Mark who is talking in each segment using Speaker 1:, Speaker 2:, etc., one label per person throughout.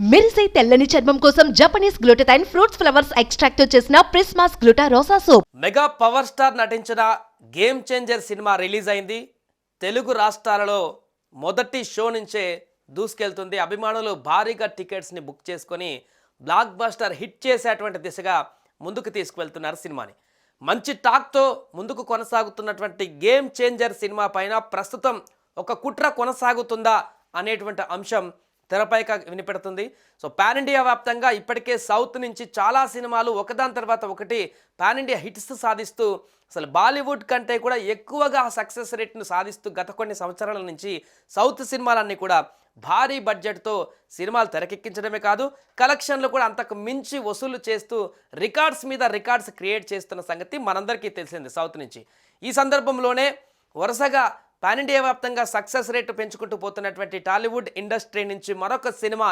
Speaker 1: మెరిసే తెల్లని చర్మం కోసం జపనీస్ గ్లూటథైన్ ఫ్రూట్స్ ఫ్లవర్స్ ఎక్స్ట్రాక్ట్తో చేసిన Prismas gluta rosa soap
Speaker 2: mega power star నటించిన గేమ్ చేంజర్ సినిమా రిలీజ్ అయింది. తెలుగు రాష్ట్రాలలో మొదటి షో నుంచే దూసుకెళ్తుంది. అభిమానులు భారీగా టికెట్స్ని బుక్ చేసుకొని బ్లాక్ బస్టర్ హిట్ చేసేటువంటి దిశగా ముందుకు తీసుకువెళ్తున్నారు సినిమాని. మంచి టాక్తో ముందుకు కొనసాగుతున్నటువంటి గేమ్ చేంజర్ సినిమా పైన ప్రస్తుతం ఒక కుట్ర కొనసాగుతుందా అనేటువంటి అంశం తెరపైక వినిపెడుతుంది. సో పాన్ ఇండియా వ్యాప్తంగా ఇప్పటికే సౌత్ నుంచి చాలా సినిమాలు ఒకదాని తర్వాత ఒకటి పాన్ ఇండియా హిట్స్ సాధిస్తూ అసలు బాలీవుడ్ కంటే కూడా ఎక్కువగా సక్సెస్ రేట్ను సాధిస్తూ గత కొన్ని సంవత్సరాల నుంచి సౌత్ సినిమాలన్నీ కూడా భారీ బడ్జెట్తో సినిమాలు తెరకెక్కించడమే కాదు కలెక్షన్లు కూడా అంతకు మించి వసూలు చేస్తూ రికార్డ్స్ మీద రికార్డ్స్ క్రియేట్ చేస్తున్న సంగతి మనందరికీ తెలిసింది సౌత్ నుంచి. ఈ సందర్భంలోనే వరుసగా పాన్ ఇండియా వ్యాప్తంగా సక్సెస్ రేటు పెంచుకుంటూ పోతున్నటువంటి టాలీవుడ్ ఇండస్ట్రీ నుంచి మరొక సినిమా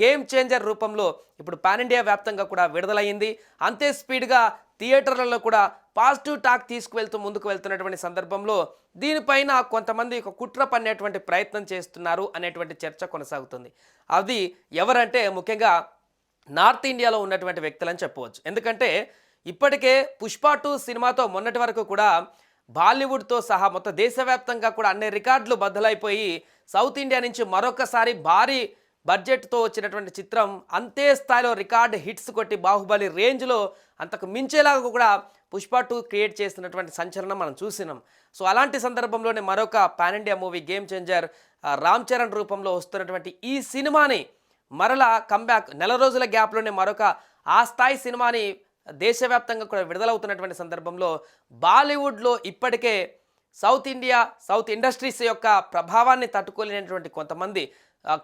Speaker 2: గేమ్ చేంజర్ రూపంలో ఇప్పుడు పాన్ ఇండియా వ్యాప్తంగా కూడా విడుదలయ్యింది. అంతే స్పీడ్గా థియేటర్లలో కూడా పాజిటివ్ టాక్ తీసుకువెళ్తూ ముందుకు వెళ్తున్నటువంటి సందర్భంలో దీనిపైన కొంతమంది ఒక కుట్ర పన్నేటువంటి ప్రయత్నం చేస్తున్నారు అనేటువంటి చర్చ కొనసాగుతుంది. అది ఎవరంటే ముఖ్యంగా నార్త్ ఇండియాలో ఉన్నటువంటి వ్యక్తులని చెప్పవచ్చు. ఎందుకంటే ఇప్పటికే పుష్ప టూ సినిమాతో మొన్నటి వరకు కూడా బాలీవుడ్తో సహా మొత్తం దేశవ్యాప్తంగా కూడా అన్ని రికార్డులు బద్దలైపోయి సౌత్ ఇండియా నుంచి మరొకసారి భారీ బడ్జెట్తో వచ్చినటువంటి చిత్రం అంతే స్థాయిలో రికార్డ్ హిట్స్ కొట్టి బాహుబలి రేంజ్లో అంతకు మించేలాగా కూడా పుష్ప టూ క్రియేట్ చేసినటువంటి సంచలనం మనం చూసినాం. సో అలాంటి సందర్భంలోనే మరొక pan India movie game changer Ram Charan రూపంలో వస్తున్నటువంటి ఈ సినిమాని మరలా కంబ్యాక్ నెల రోజుల గ్యాప్లోనే మరొక ఆ స్థాయి సినిమాని దేశవ్యాప్తంగా కూడా విడుదలవుతున్నటువంటి సందర్భంలో బాలీవుడ్లో ఇప్పటికే సౌత్ ఇండియా సౌత్ ఇండస్ట్రీస్ యొక్క ప్రభావాన్ని తట్టుకోలేనటువంటి కొంతమంది.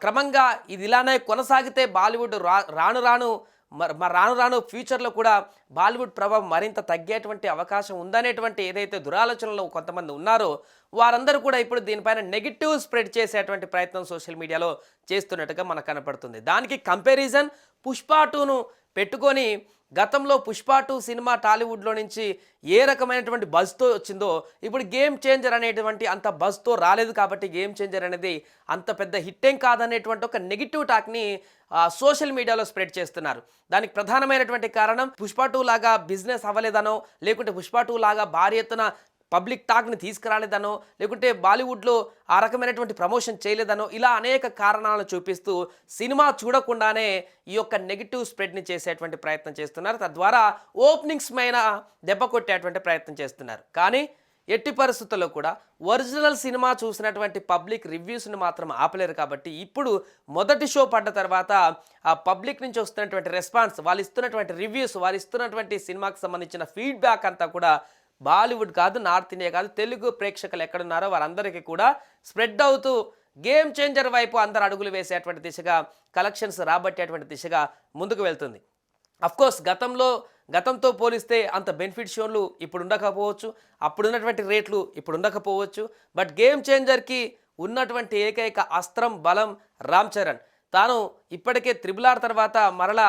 Speaker 2: క్రమంగా ఇది ఇలానే కొనసాగితే బాలీవుడ్ రా రాను రాను మ- రాను రాను ఫ్యూచర్లో కూడా బాలీవుడ్ ప్రభావం మరింత తగ్గేటువంటి అవకాశం ఉందనేటువంటి ఏదైతే దురాలోచనలో కొంతమంది ఉన్నారో వారందరూ కూడా ఇప్పుడు దీనిపైన నెగిటివ్ స్ప్రెడ్ చేసేటువంటి ప్రయత్నం సోషల్ మీడియాలో చేస్తున్నట్టుగా మనకు కనపడుతుంది. దానికి కంపారిజన్ పుష్ప టూను పెట్టుకొని గతంలో పుష్ప టూ సినిమా టాలీవుడ్లో నుంచి ఏ రకమైనటువంటి బజ్తో వచ్చిందో ఇప్పుడు గేమ్ చేంజర్ అనేటువంటి అంత బజ్తో రాలేదు కాబట్టి గేమ్ చేంజర్ అనేది అంత పెద్ద హిట్టేం కాదనేటువంటి ఒక నెగిటివ్ టాక్ని సోషల్ మీడియాలో స్ప్రెడ్ చేస్తున్నారు. దానికి ప్రధానమైనటువంటి కారణం పుష్ప టూ లాగా బిజినెస్ అవ్వలేదనో లేకుంటే పుష్ప టూ లాగా భారీ ఎత్తున పబ్లిక్ టాక్ని తీసుకురాలేదనో లేకుంటే బాలీవుడ్లో ఆ రకమైనటువంటి ప్రమోషన్ చేయలేదనో ఇలా అనేక కారణాలను చూపిస్తూ సినిమా చూడకుండానే ఈ యొక్క నెగిటివ్ స్ప్రెడ్ని చేసేటువంటి ప్రయత్నం చేస్తున్నారు. తద్వారా ఓపెనింగ్స్ పైన దెబ్బ కొట్టేటువంటి ప్రయత్నం చేస్తున్నారు. కానీ ఎట్టి పరిస్థితుల్లో కూడా ఒరిజినల్ సినిమా చూసినటువంటి పబ్లిక్ రివ్యూస్ని మాత్రం ఆపలేరు కాబట్టి ఇప్పుడు మొదటి షో పడ్డ తర్వాత ఆ పబ్లిక్ నుంచి వస్తున్నటువంటి రెస్పాన్స్ వాళ్ళు ఇస్తున్నటువంటి రివ్యూస్ వాళ్ళు ఇస్తున్నటువంటి సినిమాకి సంబంధించిన ఫీడ్బ్యాక్ అంతా కూడా బాలీవుడ్ కాదు నార్త్ ఇండియా కాదు తెలుగు ప్రేక్షకులు ఎక్కడున్నారో వారందరికీ కూడా స్ప్రెడ్ అవుతూ గేమ్ చేంజర్ వైపు అందరు అడుగులు వేసేటువంటి దిశగా కలెక్షన్స్ రాబట్టేటువంటి దిశగా ముందుకు వెళ్తుంది. అఫ్కోర్స్ గతంలో గతంతో పోలిస్తే అంత బెనిఫిట్ షోన్లు ఇప్పుడు ఉండకపోవచ్చు అప్పుడున్నటువంటి రేట్లు ఇప్పుడు ఉండకపోవచ్చు బట్ గేమ్ చేంజర్కి ఉన్నటువంటి ఏకైక అస్త్రం బలం రామ్ చరణ్. తాను ఇప్పటికే త్రిబుల్ ఆర్ తర్వాత మరలా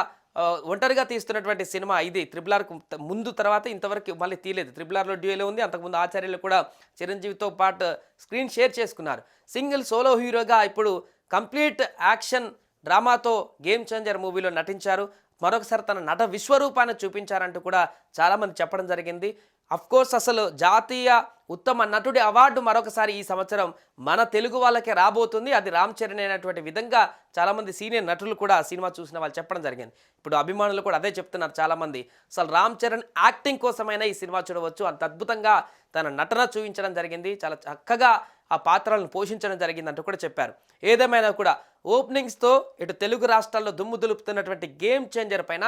Speaker 2: ఒంటరిగా తీస్తున్నటువంటి సినిమా ఇది. త్రిబుల్ ఆర్ ముందు తర్వాత ఇంతవరకు మళ్ళీ తీయలేదు. త్రిబుల్ ఆర్లో డ్యూయలో ఉంది. అంతకుముందు ఆచార్యులు కూడా చిరంజీవితో పాటు స్క్రీన్ షేర్ చేసుకున్నారు. సింగిల్ సోలో హీరోగా ఇప్పుడు కంప్లీట్ యాక్షన్ డ్రామాతో గేమ్ చేంజర్ మూవీలో నటించారు. మరొకసారి తన నట విశ్వరూపాన్ని చూపించారంటూ కూడా చాలామంది చెప్పడం జరిగింది. కోర్స్ అసలు జాతీయ ఉత్తమ నటుడి అవార్డు మరొకసారి ఈ సంవత్సరం మన తెలుగు వాళ్ళకే రాబోతుంది. అది రామ్ చరణ్ అయినటువంటి విధంగా చాలామంది సీనియర్ నటులు కూడా సినిమా చూసిన వాళ్ళు చెప్పడం జరిగింది. ఇప్పుడు అభిమానులు కూడా అదే చెప్తున్నారు చాలామంది. అసలు రామ్ చరణ్ యాక్టింగ్ కోసమైనా ఈ సినిమా చూడవచ్చు. అంత అద్భుతంగా తన నటన చూపించడం జరిగింది. చాలా చక్కగా ఆ పాత్రలను పోషించడం జరిగిందంటూ కూడా చెప్పారు. ఏదేమైనా కూడా ఓపెనింగ్స్తో ఇటు తెలుగు రాష్ట్రాల్లో దుమ్ము దులుపుతున్నటువంటి గేమ్ చేంజర్ పైన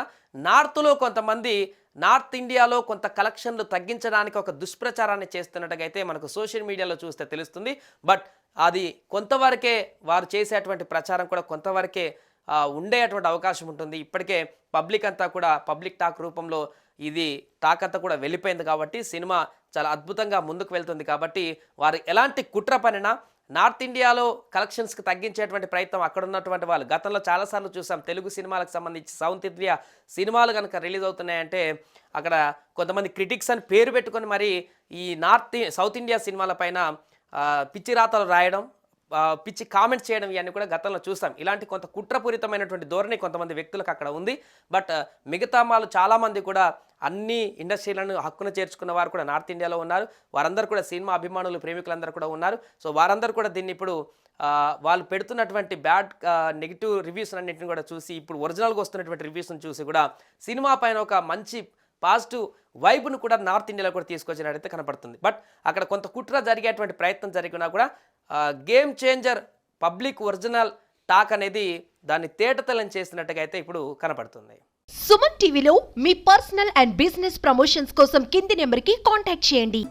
Speaker 2: నార్త్లో కొంతమంది నార్త్ ఇండియాలో కొంత కలెక్షన్లు తగ్గించడానికి ఒక దుష్ప్రచారాన్ని చేస్తున్నట్టుగా అయితే మనకు సోషల్ మీడియాలో చూస్తే తెలుస్తుంది. బట్ అది కొంతవరకే వారు చేసేటువంటి ప్రచారం కూడా కొంతవరకే ఉండేటువంటి అవకాశం ఉంటుంది. ఇప్పటికే పబ్లిక్ అంతా కూడా పబ్లిక్ టాక్ రూపంలో ఇది టాక్ అంతా కూడా వెళ్ళిపోయింది కాబట్టి సినిమా చాలా అద్భుతంగా ముందుకు వెళ్తుంది కాబట్టి వారు ఎలాంటి కుట్ర పనినా నార్త్ ఇండియాలో కలెక్షన్స్కి తగ్గించేటువంటి ప్రయత్నం అక్కడ ఉన్నటువంటి వాళ్ళు. గతంలో చాలాసార్లు చూసాం. తెలుగు సినిమాలకు సంబంధించి సౌత్ ఇండియా సినిమాలు కనుక రిలీజ్ అవుతున్నాయంటే అక్కడ కొంతమంది క్రిటిక్స్ అని పేరు పెట్టుకొని మరి ఈ నార్త్ సౌత్ ఇండియా సినిమాల పైన పిచ్చి రాతలు రాయడం పిచ్చి కామెంట్స్ చేయడం ఇవన్నీ కూడా గతంలో చూసాం. ఇలాంటి కొంత కుట్రపూరితమైనటువంటి ధోరణి కొంతమంది వ్యక్తులకు అక్కడ ఉంది. బట్ మిగతా వాళ్ళు చాలామంది కూడా అన్ని ఇండస్ట్రీలను హక్కున చేర్చుకున్న వారు కూడా నార్త్ ఇండియాలో ఉన్నారు. వారందరూ కూడా సినిమా అభిమానులు ప్రేమికులందరూ కూడా ఉన్నారు. సో వారందరూ కూడా దీన్ని ఇప్పుడు వాళ్ళు పెడుతున్నటువంటి బ్యాడ్ నెగిటివ్ రివ్యూస్ అన్నింటిని కూడా చూసి ఇప్పుడు ఒరిజినల్గా వస్తున్నటువంటి రివ్యూస్ని చూసి కూడా సినిమా పైన ఒక మంచి పాజిటివ్ వైబ్ను కూడా నార్త్ ఇండియాలో కూడా తీసుకొచ్చినట్టయితే కనపడుతుంది. బట్ అక్కడ కొంత కుట్ర జరిగేటువంటి ప్రయత్నం జరిగినా కూడా game changer public original talk అనేది దాన్ని తేటతలం చేసినట్టుగా అయితే ఇప్పుడు కనపడుతుంది.
Speaker 1: సుమన్ టీవీలో మీ పర్సనల్ అండ్ బిజినెస్ ప్రమోషన్స్ కోసం కింది నెంబర్కి కాంటాక్ట్ చేయండి.